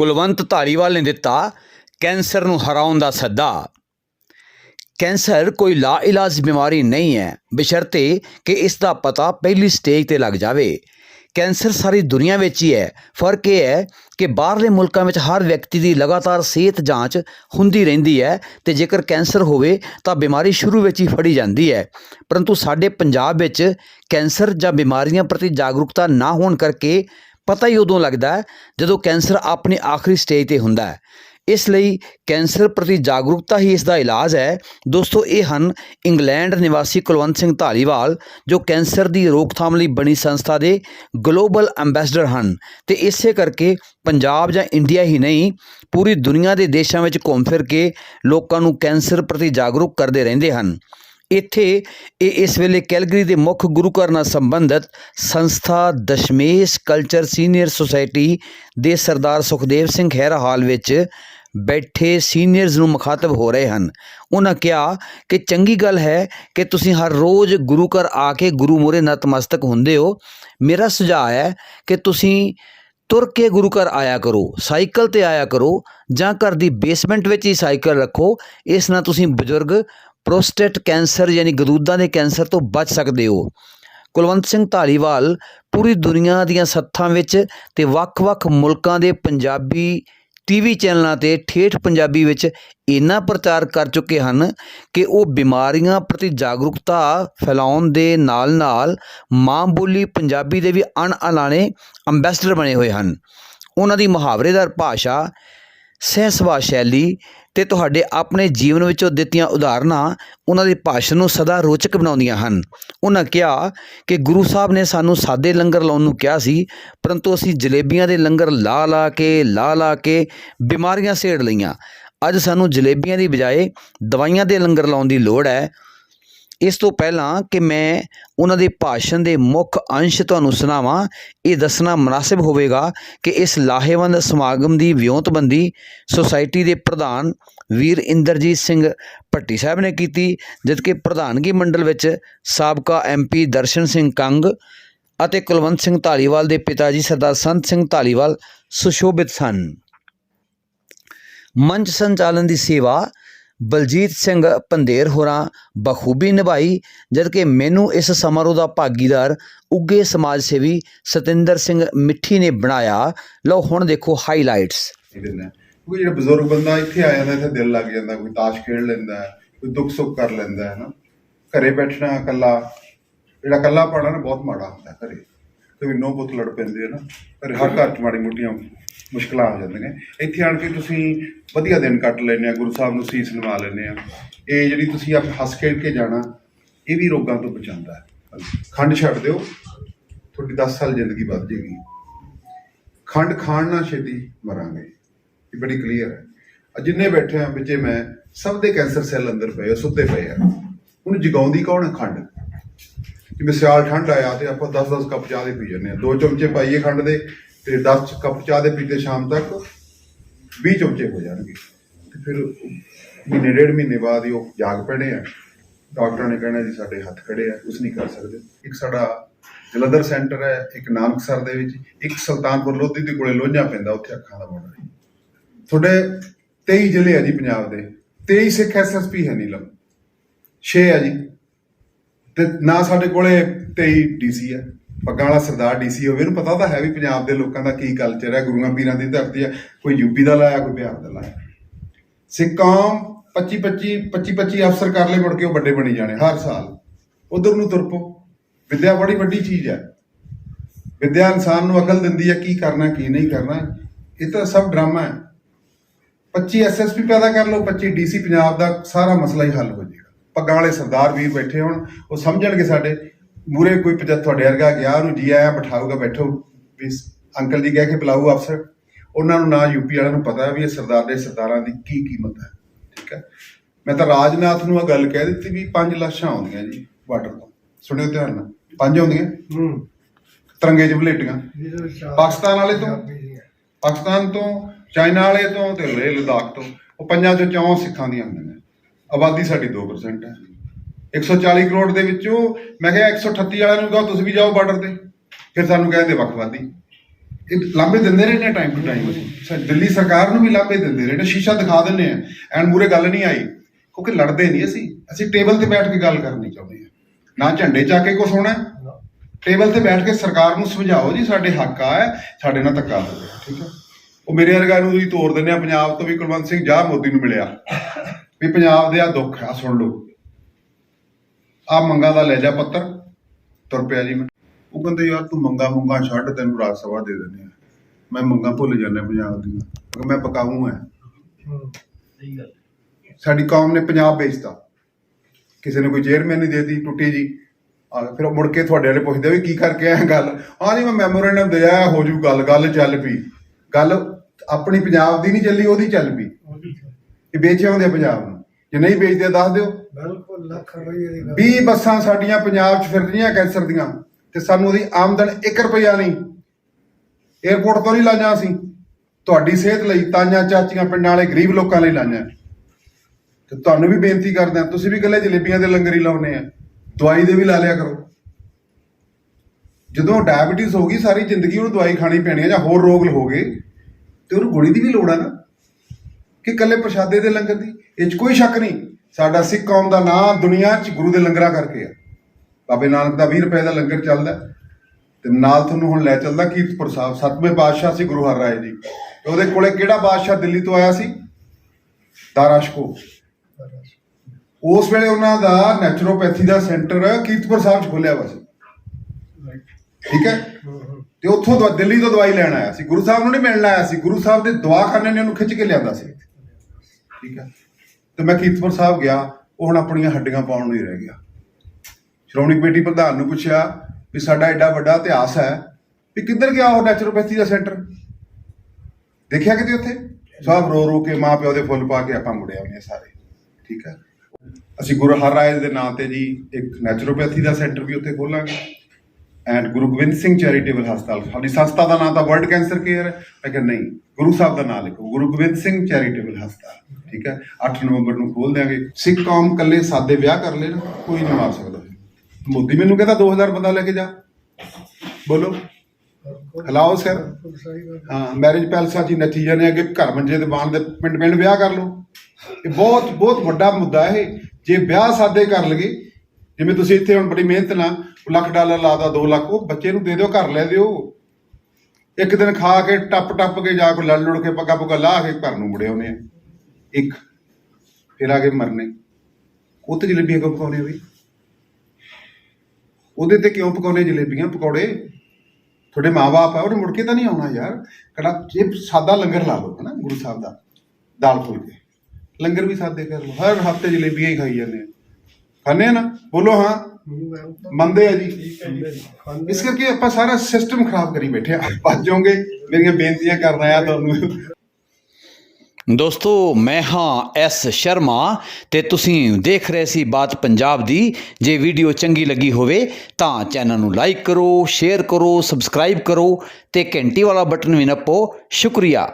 ਕੁਲਵੰਤ ਧਾਲੀਵਾਲ ਨੇ ਦਿੱਤਾ ਕੈਂਸਰ ਨੂੰ ਹਰਾਉਣ ਦਾ ਸੱਦਾ। ਕੈਂਸਰ ਕੋਈ ਲਾ ਇਲਾਜ ਬਿਮਾਰੀ ਨਹੀਂ ਹੈ, ਬਸ਼ਰਤੇ ਕਿ ਇਸ ਦਾ ਪਤਾ ਪਹਿਲੀ ਸਟੇਜ ਤੇ ਲੱਗ ਜਾਵੇ। ਕੈਂਸਰ ਸਾਰੀ ਦੁਨੀਆ ਵਿੱਚ ਹੀ ਹੈ। ਫ਼ਰਕ ਇਹ ਹੈ ਕਿ ਬਾਹਰਲੇ ਮੁਲਕਾਂ ਵਿੱਚ ਹਰ ਵਿਅਕਤੀ ਦੀ ਲਗਾਤਾਰ ਸਿਹਤ ਜਾਂਚ ਹੁੰਦੀ ਰਹਿੰਦੀ ਹੈ ਤੇ ਜੇਕਰ ਕੈਂਸਰ ਹੋਵੇ ਤਾਂ ਬਿਮਾਰੀ ਸ਼ੁਰੂ ਵਿੱਚ ਹੀ ਫੜੀ ਜਾਂਦੀ ਹੈ। ਪਰੰਤੂ ਸਾਡੇ ਪੰਜਾਬ ਵਿੱਚ ਕੈਂਸਰ ਜਾਂ ਬਿਮਾਰੀਆਂ ਪ੍ਰਤੀ ਜਾਗਰੂਕਤਾ ਨਾ ਹੋਣ ਕਰਕੇ ਪਤਾ ਹੀ ਉਦੋਂ ਲੱਗਦਾ ਜਦੋਂ ਕੈਂਸਰ ਆਪਣੇ ਆਖਰੀ ਸਟੇਜ ਤੇ ਹੁੰਦਾ ਹੈ। ਇਸ ਲਈ ਕੈਂਸਰ ਪ੍ਰਤੀ ਜਾਗਰੂਕਤਾ ਹੀ ਇਸ ਦਾ ਇਲਾਜ ਹੈ। ਦੋਸਤੋ, ਇਹ ਹਨ ਇੰਗਲੈਂਡ ਨਿਵਾਸੀ ਕੁਲਵੰਤ ਸਿੰਘ ਧਾਲੀਵਾਲ, ਜੋ ਕੈਂਸਰ ਦੀ ਰੋਕਥਾਮ ਲਈ ਬਣੀ ਸੰਸਥਾ ਦੇ ਗਲੋਬਲ ਐਮਬੈਸਡਰ ਹਨ ਤੇ ਇਸੇ ਕਰਕੇ ਪੰਜਾਬ ਜਾਂ ਇੰਡੀਆ ਹੀ ਨਹੀਂ, ਪੂਰੀ ਦੁਨੀਆ ਦੇ ਦੇਸ਼ਾਂ ਵਿੱਚ ਘੁੰਮ ਫਿਰ ਕੇ ਲੋਕਾਂ ਨੂੰ ਕੈਂਸਰ ਪ੍ਰਤੀ ਜਾਗਰੂਕ ਕਰਦੇ ਰਹਿੰਦੇ ਹਨ। ਇੱਥੇ ਇਹ ਇਸ ਵੇਲੇ ਕੈਲਗਰੀ ਦੇ ਮੁੱਖ ਗੁਰੂ ਘਰ ਨਾਲ ਸੰਬੰਧਿਤ ਸੰਸਥਾ ਦਸ਼ਮੇਸ਼ ਕਲਚਰ ਸੀਨੀਅਰ ਸੁਸਾਇਟੀ ਦੇ ਸਰਦਾਰ ਸੁਖਦੇਵ ਸਿੰਘ ਖਹਿਰਾ ਹਾਲ ਵਿੱਚ ਬੈਠੇ ਸੀਨੀਅਰਸ ਨੂੰ ਮੁਖਾਤਬ ਹੋ ਰਹੇ ਹਨ। ਉਹਨਾਂ ਕਿਹਾ ਕਿ ਚੰਗੀ ਗੱਲ ਹੈ ਕਿ ਤੁਸੀਂ ਹਰ ਰੋਜ਼ ਗੁਰੂ ਘਰ ਆ ਕੇ ਗੁਰੂ ਮੂਹਰੇ ਨਤਮਸਤਕ ਹੁੰਦੇ ਹੋ। ਮੇਰਾ ਸੁਝਾਅ ਹੈ ਕਿ ਤੁਸੀਂ ਤੁਰ ਕੇ ਗੁਰੂ ਘਰ ਆਇਆ ਕਰੋ, ਸਾਈਕਲ ਤੇ ਆਇਆ ਕਰੋ ਜਾਂ ਘਰ ਦੀ ਬੇਸਮੈਂਟ ਵਿੱਚ ਹੀ ਸਾਈਕਲ ਰੱਖੋ। ਇਸ ਨਾਲ ਤੁਸੀਂ ਬਜ਼ੁਰਗ ਪ੍ਰੋਸਟੇਟ ਕੈਂਸਰ ਯਾਨੀ ਗਦੂਦਾਂ ਦੇ ਕੈਂਸਰ ਤੋਂ ਬਚ ਸਕਦੇ ਹੋ। ਕੁਲਵੰਤ ਸਿੰਘ ਧਾਲੀਵਾਲ ਪੂਰੀ ਦੁਨੀਆ ਦੀਆਂ ਸੱਥਾਂ ਵਿੱਚ ਤੇ ਵੱਖ-ਵੱਖ ਮੁਲਕਾਂ ਦੇ ਪੰਜਾਬੀ ਟੀਵੀ ਚੈਨਲਾਂ ਤੇ ਠੇਠ ਪੰਜਾਬੀ ਵਿੱਚ ਇੰਨਾ ਪ੍ਰਚਾਰ ਕਰ ਚੁੱਕੇ ਹਨ ਕਿ ਉਹ ਬਿਮਾਰੀਆਂ ਪ੍ਰਤੀ ਜਾਗਰੂਕਤਾ ਫੈਲਾਉਣ ਦੇ ਨਾਲ-ਨਾਲ ਮਾਂ ਬੋਲੀ ਪੰਜਾਬੀ ਦੇ ਵੀ ਅਣਅਲਾਣੇ ਅੰਬੈਸਡਰ ਬਣੇ ਹੋਏ ਹਨ। ਉਹਨਾਂ ਦੀ ਮੁਹਾਵਰੇਦਾਰ ਭਾਸ਼ਾ ਸਹਿ ਸ਼ੈਲੀ ਤੇ ਤੁਹਾਡੇ ਆਪਣੇ ਜੀਵਨ ਵਿੱਚੋਂ ਦਿੱਤੀਆਂ ਉਦਾਹਰਨਾਂ ਉਹਨਾਂ ਦੇ ਭਾਸ਼ਣ ਨੂੰ ਸਦਾ ਰੋਚਕ ਬਣਾਉਂਦੀਆਂ ਹਨ। ਉਹਨਾਂ ਕਿਹਾ ਕਿ ਗੁਰੂ ਸਾਹਿਬ ਨੇ ਸਾਨੂੰ ਸਾਦੇ ਲੰਗਰ ਲਾਉਣ ਨੂੰ ਕਿਹਾ ਸੀ, ਪਰੰਤੂ ਅਸੀਂ ਜਲੇਬੀਆਂ ਦੇ ਲੰਗਰ ਲਾ ਲਾ ਕੇ, ਲਾ ਲਾ ਕੇ ਬਿਮਾਰੀਆਂ ਸੇੜ ਲਈਆਂ। ਅੱਜ ਸਾਨੂੰ ਜਲੇਬੀਆਂ ਦੀ ਬਜਾਏ ਦਵਾਈਆਂ ਦੇ ਲੰਗਰ ਲਾਉਣ ਦੀ ਲੋੜ ਹੈ। ਇਸ ਤੋਂ ਪਹਿਲਾਂ ਕਿ ਮੈਂ ਉਹਨਾਂ ਦੇ ਭਾਸ਼ਣ ਦੇ ਮੁੱਖ ਅੰਸ਼ ਤੁਹਾਨੂੰ ਸੁਣਾਵਾਂ, ਇਹ ਦੱਸਣਾ ਮੁਨਾਸਿਬ ਹੋਵੇਗਾ ਕਿ ਇਸ ਲਾਹੇਵੰਦ ਸਮਾਗਮ ਦੀ ਵਿਉਂਤਬੰਦੀ ਸੁਸਾਇਟੀ ਦੇ ਪ੍ਰਧਾਨ ਵੀਰ ਇੰਦਰਜੀਤ ਸਿੰਘ ਭੱਟੀ ਸਾਹਿਬ ਨੇ ਕੀਤੀ, ਜਦਕਿ ਪ੍ਰਧਾਨਗੀ ਮੰਡਲ ਵਿੱਚ ਸਾਬਕਾ ਐਮਪੀ ਦਰਸ਼ਨ ਸਿੰਘ ਕੰਗ ਅਤੇ ਕੁਲਵੰਤ ਸਿੰਘ ਧਾਲੀਵਾਲ ਦੇ ਪਿਤਾ ਜੀ ਸਰਦਾਰ ਸੰਤ ਸਿੰਘ ਧਾਲੀਵਾਲ ਸੁਸ਼ੋਭਿਤ ਸਨ। ਮੰਚ ਸੰਚਾਲਨ ਦੀ ਸੇਵਾ ਬਲਜੀਤ ਸਿੰਘ ਪੰਧੇਰ ਹੋਰਾਂ ਬਖੂਬੀ ਨਿਭਾਈ, ਜਦਕਿ ਮੈਨੂੰ ਇਸ ਸਮਾਰੋਹ ਦਾ ਭਾਗੀਦਾਰ ਉੱਗੇ ਸਮਾਜ ਸੇਵੀ ਸਤਿੰਦਰ ਸਿੰਘ ਮਿੱਠੀ ਨੇ ਬਣਾਇਆ। ਲਓ ਹੁਣ ਦੇਖੋ ਹਾਈਲਾਈਟਸ ਹੀ ਜਿਹੜਾ ਬਜ਼ੁਰਗ ਬੰਦਾ ਇੱਥੇ ਆ ਜਾਂਦਾ ਇੱਥੇ ਦਿਲ ਲੱਗ ਜਾਂਦਾ, ਕੋਈ ਤਾਸ਼ ਖੇਡ ਲੈਂਦਾ, ਕੋਈ ਦੁੱਖ ਸੁੱਖ ਕਰ ਲੈਂਦਾ ਹੈ ਨਾ ਘਰੇ ਬੈਠਣਾ ਇਕੱਲਾ, ਜਿਹੜਾ ਇਕੱਲਾ ਪੜਨਾ ਨਾ, ਬਹੁਤ ਮਾੜਾ ਹੁੰਦਾ ਹੈ ਘਰੇ ਕਿਉਂਕਿ ਨੋ ਪੁੱਤ ਲੜ ਪੈਂਦੇ ਆ ਨਾ ਪਰ ਹਰ ਘਰ ਚ ਮਾੜੀ ਮੋਟੀਆਂ ਮੁਸ਼ਕਲਾਂ ਆ ਜਾਂਦੀਆਂ ਇੱਥੇ ਆਣ ਕੇ ਤੁਸੀਂ ਵਧੀਆ ਦਿਨ ਕੱਟ ਲੈਂਦੇ ਆ, ਗੁਰੂ ਸਾਹਿਬ ਨੂੰ ਸੀਸ ਨਿਵਾ ਲੈਂਦੇ ਆ। ਇਹ ਜਿਹੜੀ ਤੁਸੀਂ ਆਪ ਹੱਸ ਖੇਡ ਕੇ ਜਾਣਾ, ਇਹ ਵੀ ਰੋਗਾਂ ਤੋਂ ਬਚਾਉਂਦਾ ਹੈ। ਖੰਡ ਛੱਡ ਦਿਓ, ਤੁਹਾਡੀ 10 ਸਾਲ ਜ਼ਿੰਦਗੀ ਵੱਧ ਜਾਏਗੀ ਖੰਡ ਖਾਣ ਨਾਲ ਛੇਤੀ ਮਰਾਂਗੇ। ਇਹ ਬੜੀ ਕਲੀਅਰ ਹੈ। ਜਿੰਨੇ ਬੈਠੇ ਆ, ਵਿੱਚੇ ਮੈਂ ਸਭ ਦੇ ਕੈਂਸਰ ਸੈੱਲ ਅੰਦਰ ਪਏ ਆ, ਸੁੱਤੇ ਪਏ ਆ। ਹੁਣ ਜਗਾਉਂਦੀ ਕੌਣ ਹੈ ਖੰਡ? ਜਿਵੇਂ ਸਿਆਲ ਠੰਡ ਆਇਆ ਤੇ ਆਪਾਂ 10-10 ਕੱਪ ਚਾਹ ਦੇ ਪੀ ਜਾਂਦੇ ਆ ਦੋ ਚਮਚੇ ਪਾਈਏ ਖੰਡ ਦੇ ਤੇ 10 ਕੱਪ ਚਾਹ ਦੇ ਪੀਤੇ ਸ਼ਾਮ ਤੱਕ 20 ਚਮਚੇ ਹੋ ਜਾਣਗੇ। ਤੇ ਫਿਰ ਮਹੀਨੇ, ਡੇਢ ਮਹੀਨੇ ਬਾਅਦ ਹੀ ਉਹ ਜਾਗ ਪੈਣੇ ਆ। ਡਾਕਟਰਾਂ ਨੇ ਕਹਿਣਾ ਜੀ, ਸਾਡੇ ਹੱਥ ਖੜੇ ਆ ਕੁਝ ਨਹੀਂ ਕਰ ਸਕਦੇ। ਇੱਕ ਸਾਡਾ ਜਲੰਧਰ ਸੈਂਟਰ ਹੈ, ਇੱਕ ਨਾਨਕਸਰ ਦੇ ਵਿੱਚ, ਇੱਕ ਸੁਲਤਾਨਪੁਰ ਲੋਧੀ ਦੇ ਕੋਲੇ ਲੋਹੀਆਂ ਪੈਂਦਾ, ਉੱਥੇ ਅੱਖਾਂ ਦਾ ਬੋਰਡ ਹੈ ਤੁਹਾਡੇ 23 ਜ਼ਿਲ੍ਹੇ ਆ ਜੀ ਪੰਜਾਬ ਦੇ। 23 ਸਿੱਖ ਐਸਐਸਪੀ ਹੈ ਨੀਲਮ। 6 ਆ ਜੀ। ਤੇ ਨਾ ਸਾਡੇ ਕੋਲੇ 23 ਡੀਸੀ ਹੈ। ਪੱਗਾਂ ਵਾਲਾ ਸਰਦਾਰ ਡੀਸੀ ਹੋਵੇ, ਇਹਨੂੰ ਪਤਾ ਤਾਂ ਹੈ ਵੀ ਪੰਜਾਬ ਦੇ ਲੋਕਾਂ ਦਾ ਕੀ ਕਲਚਰ ਹੈ, ਗੁਰੂਆਂ ਪੀਰਾਂ ਦੀ ਧਰਤੀ ਹੈ, ਕੋਈ ਯੂਪੀ ਦਾ ਲਾਇਆ, ਕੋਈ ਬਿਹਾਰ ਦਾ ਲਾਇਆ। ਸਿੱਖ ਕੌਮ 25 25 25 25 ਅਫਸਰ ਕਰ ਲੈ ਮੁੜ ਕੇ ਉਹ ਵੱਡੇ ਬਣੀ ਜਾਣੇ, ਹਰ ਸਾਲ। ਉਧਰ ਨੂੰ ਤੁਰਪੋ ਵਿਦਿਆ ਬੜੀ ਵੱਡੀ ਚੀਜ਼ ਹੈ। ਵਿਦਿਆ ਇਨਸਾਨ ਨੂੰ ਅਕਲ ਦਿੰਦੀ ਹੈ ਕੀ ਕਰਨਾ, ਕੀ ਨਹੀਂ ਕਰਨਾ। ਇਹ ਤਾਂ ਸਭ ਡਰਾਮਾ ਹੈ। 25 ਐਸਐਸਪੀ ਪੈਦਾ ਕਰ ਲਓ 25 ਡੀਸੀ ਪੰਜਾਬ ਦਾ ਸਾਰਾ ਮਸਲਾ ਹੀ ਹੱਲ ਹੋ ਜਾਏਗਾ। ਪੱਗਾਂ ਵਾਲੇ ਸਰਦਾਰ ਵੀਰ ਬੈਠੇ ਹੋਣ ਉਹ ਸਮਝਣਗੇ ਸਾਡੇ ਮੂਰੇ ਕੋਈ ਪਜਾ ਤੁਹਾਡੇ ਵਰਗਾ ਗਿਆ ਉਹਨੂੰ ਜੀ ਆਇਆ ਬਿਠਾਊਗਾ ਬੈਠੋ। ਵੀ ਅੰਕਲ ਜੀ ਕਹਿ ਕੇ ਬੁਲਾਊ ਅਫਸਰ। ਉਹਨਾਂ ਨੂੰ ਨਾ ਯੂਪੀ ਵਾਲਿਆਂ ਨੂੰ ਪਤਾ ਵੀ ਇਹ ਸਰਦਾਰ ਦੇ ਸਰਦਾਰਾਂ ਦੀ ਕੀ ਕੀਮਤ ਹੈ ਠੀਕ ਹੈ? ਮੈਂ ਤਾਂ ਰਾਜਨਾਥ ਨੂੰ ਇਹ ਗੱਲ ਕਹਿ ਦਿੱਤੀ ਵੀ ਪੰਜ ਲਾਸ਼ਾਂ ਆਉਂਦੀਆਂ ਜੀ ਬਾਰਡਰ ਤੋਂ। ਸੁਣਿਓ ਧਿਆਨ ਨਾਲ ਪੰਜ ਆਉਂਦੀਆਂ? ਹੂੰ। ਤਿਰੰਗੇ 'ਚ ਵਲੇਟੀਆਂ ਪਾਕਿਸਤਾਨ ਵਾਲੇ ਤੋਂ? ਪਾਕਿਸਤਾਨ ਤੋਂ ਚਾਈਨਾ ਵਾਲੇ ਤੋਂ ਤੇ ਲੇਹ ਲਦਾਖ ਤੋਂ। ਉਹ ਪੰਜਾਂ ਚੋਂ ਚੌਂ ਸਿੱਖਾਂ ਦੀਆਂ ਹੁੰਦੀਆਂ ਆਬਾਦੀ ਸਾਡੀ 2% ਹੈ। 140 ਕਰੋੜ ਦੇ ਵਿੱਚੋਂ ਮੈਂ ਕਿਹਾ 138 ਵਾਲਿਆਂ ਨੂੰ ਕਹੋ ਤੁਸੀਂ ਵੀ ਜਾਓ ਬਾਰਡਰ ਤੇ। ਫਿਰ ਸਾਨੂੰ ਕਹਿੰਦੇ ਵੱਖਵਾਦੀ ਇਹ ਲਾਂਭੇ ਦਿੰਦੇ ਰਹੇ ਨੇ ਟਾਈਮ ਟੂ ਟਾਈਮ ਅਸੀਂ ਦਿੱਲੀ ਸਰਕਾਰ ਨੂੰ ਵੀ ਲਾਂਭੇ ਦਿੰਦੇ ਰਹੇ ਨੇ। ਸ਼ੀਸ਼ਾ ਦਿਖਾ ਦਿੰਦੇ ਆ ਐਨ ਮੂਰੇ ਗੱਲ ਨਹੀਂ ਆਈ। ਕਿਉਂਕਿ ਲੜਦੇ ਨਹੀਂ ਅਸੀਂ। ਅਸੀਂ ਟੇਬਲ ਤੇ ਬੈਠ ਕੇ ਗੱਲ ਕਰਨੀ ਚਾਹੁੰਦੇ ਹਾਂ। ਨਾ ਝੰਡੇ ਚੱਕ ਕੇ ਕੁਛ ਹੋਣਾ ਟੇਬਲ ਤੇ ਬੈਠ ਕੇ ਸਰਕਾਰ ਨੂੰ ਸਮਝਾਓ ਜੀ ਸਾਡੇ ਹੱਕ ਆ ਸਾਡੇ ਨਾਲ ਧੱਕਾ ਹੋ ਠੀਕ ਹੈ। ਉਹ ਮੇਰੇ ਵਰਗਾ ਨੂੰ ਤੁਸੀਂ ਤੋੜ ਦਿੰਦੇ ਆ। ਪੰਜਾਬ ਤੋਂ ਵੀ ਕੁਲਵੰਤ ਸਿੰਘ ਜਾ ਮੋਦੀ ਨੂੰ ਮਿਲਿਆ। ਵੀ ਪੰਜਾਬ ਦੇ ਆ ਦੁੱਖ ਆ ਸੁਣ ਲਓ। ਆ ਮੰਗਾ ਦਾ ਲੈ ਜਾ ਪੱਤਰ ਤੁਰ ਪਿਆ ਜੀ ਮੈਂ। ਉਹ ਕਹਿੰਦੇ ਯਾਰ ਤੂੰ ਮੰਗਾ ਮੁੰਗਾ ਛੱਡ ਤੈਨੂੰ ਰਾਜ ਸਭਾ ਦੇ ਦਿੰਦੇ ਆ ਮੈਂ ਮੰਗਾ ਭੁੱਲ ਜਾਂਦਾ ਪੰਜਾਬ ਦੀਆਂ। ਕਿਉਂਕਿ ਮੈਂ ਪਕਾਊਂ ਆ ਸਹੀ ਗੱਲ। ਸਾਡੀ ਕੌਮ ਨੇ ਪੰਜਾਬ ਵੇਚਤਾ। ਕਿਸੇ ਨੇ ਕੋਈ ਚੇਅਰਮੈਨ ਨਹੀਂ ਦੇਤੀ ਟੁੱਟੀ ਜੀ। ਆ ਫਿਰ ਮੁੜ ਕੇ ਤੁਹਾਡੇ ਵਾਲੇ ਪੁੱਛਦੇ ਵੀ ਕੀ ਕਰਕੇ ਆਇਆ ਗੱਲ। ਹਾਂ ਜੀ ਮੈਂ ਮੈਮੋਰੈਂਡਮ ਦਿਆ ਹੋ ਜੂ ਗੱਲ ਗੱਲ ਚੱਲ ਪਈ। ਗੱਲ ਆਪਣੀ ਪੰਜਾਬ ਦੀ ਨਹੀਂ ਚੱਲੀ ਉਹਦੀ ਚੱਲ ਪਈ। ਕਿ ਵੇਚੇ ਹੁੰਦੇ ਪੰਜਾਬ ਜੇ ਨਹੀਂ ਵੇਚਦੇ ਦੱਸ ਦਿਓ। ਬਿਲਕੁਲ ਲੱਖ ਰੁਪਏ ਦੀ ਗੱਲ। 20 ਬੱਸਾਂ ਸਾਡੀਆਂ ਪੰਜਾਬ 'ਚ ਫਿਰ ਰਹੀਆਂ ਕੈਂਸਰ ਦੀਆਂ ਤੇ ਸਾਨੂੰ ਉਹਦੀ ਆਮਦਨ 1 ਰੁਪਿਆ ਨਹੀਂ। 에어ਪੋਰਟ ਤੋਂ ਨਹੀਂ ਲਾਈਆਂ ਅਸੀਂ। ਤੁਹਾਡੀ ਸਿਹਤ ਲਈ ਤਾਈਆਂ ਚਾਚੀਆਂ ਪਿੰਡਾਂ ਵਾਲੇ ਗਰੀਬ ਲੋਕਾਂ ਲਈ ਲਾਈਆਂ। ਤੇ ਤੁਹਾਨੂੰ ਵੀ ਬੇਨਤੀ ਕਰਦੇ ਆ ਤੁਸੀਂ ਵੀ ਇਕੱਲੇ ਜਲੇਬੀਆਂ ਦੇ ਲੰਗਰ ਹੀ ਲਾਉਨੇ ਆ। ਦਵਾਈ ਦੇ ਵੀ ਲਾ ਲਿਆ ਕਰੋ। ਜਦੋਂ ਡਾਇਬੀਟੀਜ਼ ਹੋ ਗਈ ਸਾਰੀ ਜ਼ਿੰਦਗੀ ਉਹਨੂੰ ਦਵਾਈ ਖਾਣੀ ਪੈਣੀ ਹੈ ਜਾਂ ਹੋਰ ਰੋਗ ਹੋ ਗਏ ਤੇ ਉਹਨੂੰ ਗੋਲੀ ਦੀ ਵੀ ਲੋੜ ਆ ਨਾ। ਕਿ ਇਕੱਲੇ ਪ੍ਰਸ਼ਾਦੇ ਦੇ ਲੰਗਰ ਦੀ? ਇਹ 'ਚ ਕੋਈ ਸ਼ੱਕ ਨਹੀਂ। ਸਾਡਾ ਸਿੱਖ ਕੌਮ ਦਾ ਨਾਂ ਦੁਨੀਆ 'ਚ ਗੁਰੂ ਦੇ ਲੰਗਰਾਂ ਕਰਕੇ ਆ। ਬਾਬੇ ਨਾਨਕ ਦਾ 20 ਰੁਪਏ ਦਾ ਲੰਗਰ ਚੱਲਦਾ। ਤੇ ਨਾਲ ਤੁਹਾਨੂੰ ਹੁਣ ਲੈ ਚੱਲਦਾ ਕੀਰਤਪੁਰ ਸਾਹਿਬ, ਸਤਵੇਂ ਬਾਦਸ਼ਾਹ ਸੀ ਗੁਰੂ ਹਰਰਾਏ ਜੀ। ਤੇ ਉਹਦੇ ਕੋਲੇ ਕਿਹੜਾ ਬਾਦਸ਼ਾਹ ਦਿੱਲੀ ਤੋਂ ਆਇਆ ਸੀ? ਦਾਰਾਸ਼ਕੋ ਉਸ ਵੇਲੇ ਉਹਨਾਂ ਦਾ ਨੈਚੁਰੋਪੈਥੀ ਦਾ ਸੈਂਟਰ ਕੀਰਤਪੁਰ ਸਾਹਿਬ 'ਚ ਖੋਲਿਆ ਹੋਇਆ ਸੀ। ਠੀਕ ਹੈ? ਤੇ ਉੱਥੋਂ ਦਵਾ- ਦਿੱਲੀ ਤੋਂ ਦਵਾਈ ਲੈਣ ਆਇਆ ਸੀ। ਗੁਰੂ ਸਾਹਿਬ ਨੂੰ ਨਹੀਂ ਮਿਲਣ ਆਇਆ ਸੀ। ਗੁਰੂ ਸਾਹਿਬ ਦੇ ਦਵਾਖਾਨੇ ਨੇ ਉਹਨੂੰ ਖਿੱਚ ਕੇ ਲਿਆਂਦਾ ਸੀ। ਠੀਕ ਹੈ। ਤੇ ਮੈਂ ਕੀਰਤਪੁਰ ਸਾਹਿਬ ਗਿਆ, ਉਹ ਹੁਣ ਆਪਣੀਆਂ ਹੱਡੀਆਂ ਪਾਉਣ ਨੂੰ ਹੀ ਰਹਿ ਗਿਆ। ਸ਼੍ਰੋਮਣੀ ਕਮੇਟੀ ਪ੍ਰਧਾਨ ਨੂੰ ਪੁੱਛਿਆ ਵੀ ਸਾਡਾ ਐਡਾ ਵੱਡਾ ਇਤਿਹਾਸ ਹੈ ਵੀ ਕਿੱਧਰ ਗਿਆ ਉਹ ਨੈਚੁਰੋਪੈਥੀ ਦਾ ਸੈਂਟਰ ਦੇਖਿਆ ਕਿਤੇ ਉੱਥੇ? ਸਭ ਰੋ ਰੋ ਕੇ ਮਾਂ ਪਿਓ ਦੇ ਫੁੱਲ ਪਾ ਕੇ ਆਪਾਂ ਮੁੜਿਆ ਆਉਂਦੇ ਸਾਰੇ। ਠੀਕ ਹੈ। ਅਸੀਂ ਗੁਰੂ ਹਰ ਰਾਏ ਦੇ ਨਾਂ ਤੇ ਜੀ ਇੱਕ ਨੈਚੁਰੋਪੈਥੀ ਦਾ ਸੈਂਟਰ ਵੀ ਉੱਥੇ ਖੋਲਾਂਗੇ। ਐਂਡ ਗੁਰੂ ਗੋਬਿੰਦ ਸਿੰਘ ਚੈਰੀਟੇਬਲ ਹਸਪਤਾਲ, ਸਾਡੀ ਸੰਸਥਾ ਦਾ ਨਾਮ ਤਾਂ ਵਰਲਡ ਕੈਂਸਰ ਕੇਅਰ ਹੈ। ਮੈਂ ਕਿਹਾ ਨਹੀਂ, ਗੁਰੂ ਸਾਹਿਬ ਦਾ ਨਾਮ ਲਿਖੋ, ਗੁਰੂ ਗੋਬਿੰਦ ਸਿੰਘ ਚੈਰੀਟੇਬਲ ਹਸਪਤਾਲ, ਠੀਕ ਹੈ? 8 ਨਵੰਬਰ ਨੂੰ ਖੋਲ ਦਿਆਂਗੇ। ਸਿੱਖ ਕੌਮ ਕੱਲੇ ਸਾਦੇ ਵਿਆਹ ਕਰ ਲੈਣ ਕੋਈ ਨਹੀਂ ਮਾਰ ਸਕਦਾ। ਮੋਦੀ ਮੈਨੂੰ ਕਹਿੰਦਾ 2000 ਬੰਦਾ ਲੈ ਕੇ ਜਾ। ਬੋਲੋ। ਹਲਾਓ ਸਰ ਹਾਂ ਮੈਰਿਜ ਪੈਲਸਾਂ 'ਚ ਨੱਚੀ ਜਾਂਦੇ ਆ ਘਰ ਮੰਜੇ ਦੇ ਬਾਣ ਦੇ ਪਿੰਡ ਪਿੰਡ ਵਿਆਹ ਕਰ ਲਓ। ਇਹ ਬਹੁਤ ਬਹੁਤ ਵੱਡਾ ਮੁੱਦਾ ਹੈ। ਇਹ ਜੇ ਵਿਆਹ ਸਾਦੇ ਕਰ ਲਗੇ ਜਿਵੇਂ ਤੁਸੀਂ ਇੱਥੇ ਹੁਣ ਬੜੀ ਮਿਹਨਤ ਨਾਲ ਲੱਖ ਡਾਲਰ ਲਾਦਾ 2 ਲੱਖ, ਉਹ ਬੱਚੇ ਨੂੰ ਦੇ ਦਿਓ, ਘਰ ਲੈ ਦਿਓ। ਇੱਕ ਦਿਨ ਖਾ ਕੇ ਟੱਪ ਟੱਪ ਕੇ ਜਾ ਕੇ ਲੜ ਲੁੜ ਕੇ ਪੱਗਾ ਪੁੱਗਾ ਲਾ ਕੇ ਘਰ ਨੂੰ ਮੁੜੇ ਆਉਨੇ ਆ। ਇੱਕ, ਫਿਰ ਆ ਕੇ ਮਰਨੇ। ਉਹ ਤੇ ਜਲੇਬੀਆਂ ਕਿਉਂ ਪਕਾਉਣੇ ਵੀ ਉਹਦੇ ਤੇ ਕਿਉਂ ਪਕਾਉਣੇ ਜਲੇਬੀਆਂ? ਪਕੌੜੇ? ਤੁਹਾਡੇ ਮਾਪੇ ਆ, ਉਹਨੇ ਮੁੜ ਕੇ ਤਾਂ ਨਹੀਂ ਆਉਣਾ ਯਾਰ। ਕੜਾ ਜੇ ਸਾਦਾ ਲੰਗਰ ਲਾ ਲਓ, ਹਨਾ, ਗੁਰੂ ਸਾਹਿਬ ਦਾ, ਦਾਲ ਫੁਲਕੇ। ਲੰਗਰ ਵੀ ਸਾਦੇ ਕਰ ਲਓ, ਹਰ ਹਫ਼ਤੇ ਜਲੇਬੀਆਂ ਹੀ ਖਾਈ ਜਾਂਦੇ ਆ। ਖਾਂਦੇ ਆ ਨਾ ਬੋਲੋ ਹਾਂ ਮੰਨਦੇ ਆ ਜੀ। ਇਸ ਕਰਕੇ ਆਪਾਂ ਸਾਰਾ ਸਿਸਟਮ ਖਰਾਬ ਕਰੀ ਬੈਠੇ ਆ। ਭੱਜ ਜਾਓਗੇ ਮੇਰੀਆਂ ਬੇਨਤੀਆਂ ਕਰ ਰਿਹਾ ਤੁਹਾਨੂੰ। ਦੋਸਤੋ ਮੈਂ ਹਾਂ ਐਸ ਸ਼ਰਮਾ ਤੇ ਤੁਸੀਂ ਦੇਖ ਰਹੇ ਸੀ ਬਾਤ ਪੰਜਾਬ ਦੀ। ਜੇ ਵੀਡੀਓ ਚੰਗੀ ਲੱਗੀ ਹੋਵੇ ਤਾਂ ਚੈਨਲ ਨੂੰ ਲਾਈਕ ਕਰੋ ਸ਼ੇਅਰ ਕਰੋ ਸਬਸਕ੍ਰਾਈਬ ਕਰੋ ਤੇ ਘੰਟੀ ਵਾਲਾ ਬਟਨ ਵੀ ਨੱਪੋ। ਸ਼ੁਕਰੀਆ।